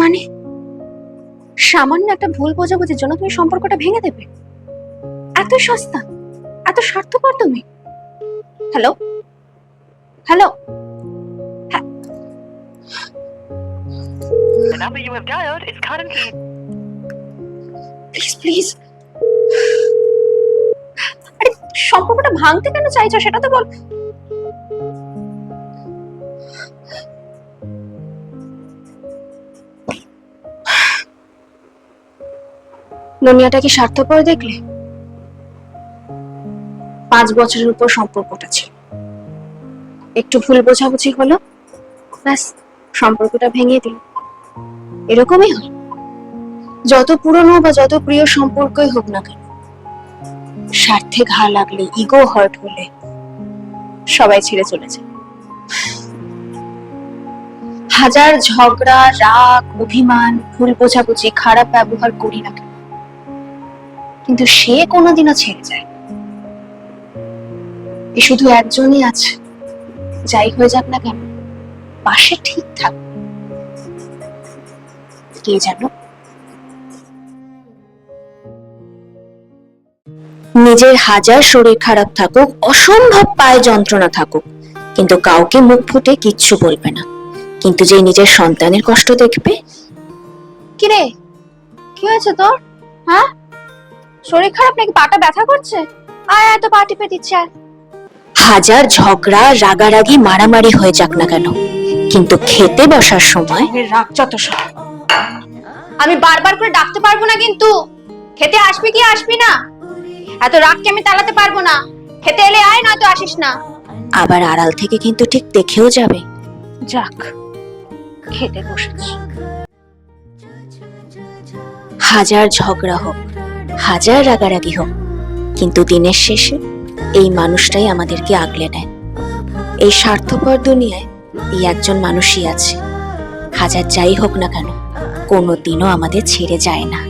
মানে? সামান্য একটা ভুল বোঝাবুঝির জন্য তুমি সম্পর্কটা ভেঙে দেবে। এত সস্তা এত স্বার্থপর তুমি। Hello? Hello? The number you have dialed is currently please please আরে সম্পর্কটা ভাঙতে কেন চাইছো সেটা তো বল। দুনিয়াটা কি স্বার্থপর দেখলে? পাঁচ বছরের উপর সম্পর্কটা ছিল। একটু ভুল বোঝাবুঝি হলো, ব্যাস, সম্পর্কটা ভেঙে দিল। এরকমই হয়। যত পুরনো বা যত প্রিয় সম্পর্কই হোক না কেন, স্বার্থে ঘা লাগলে ইগো হার্ট হলে সবাই ছেড়ে চলে যায়। হাজার ঝগড়া, রাগ, অভিমান, ভুল বোঝাবুঝি, খারাপ ব্যবহার করি না কেন। কিন্তু সে কোনোদিনও ছেড়ে যায়। এ শুধু একজনই আছে, যাই হয়ে যাক না কেন, পাশে ঠিক থাক। কে জানো? নিজের হাজার শরীর খারাপ থাকুক, অসম্ভব পায়ে যন্ত্রণা থাকুক, কিন্তু কাউকে মুখ ফুটে কিচ্ছু বলবে না। কিন্তু যে নিজের সন্তানের কষ্ট দেখবে, কিরে? কি হয়েছে তোর? হ্যাঁ? শরীর খারাপ নাকি পাটা ব্যথা করছে? আয় এত পা টিপে দিচ্ছে। হাজার ঝগড়া রাগারাগি মারামারি হয়ে যাক না কেন? কিন্তু খেতে বসার সময় রাগ যত সব। আমি বারবার করে ডাকতে পারব না কিন্তু। খেতে আসবি কি আসবি না? এত রাগকে আমি তাড়াতে পারব না? খেতে এলে আয় নয়তো আসিস না। আবার আড়াল থেকে কিন্তু ঠিক দেখেও যাবে। যাক খেতে বসেছি। হাজার ঝগড়া হোক হাজার রাগারাগি হোক কিন্তু দিনের শেষে এই মানুষটাই আমাদেরকে আগলে নেয়। এই স্বার্থপর দুনিয়ায় এই একজন মানুষই আছে। হাজার যাই হোক না কেন, কোনো দিনও আমাদের ছেড়ে যায় না।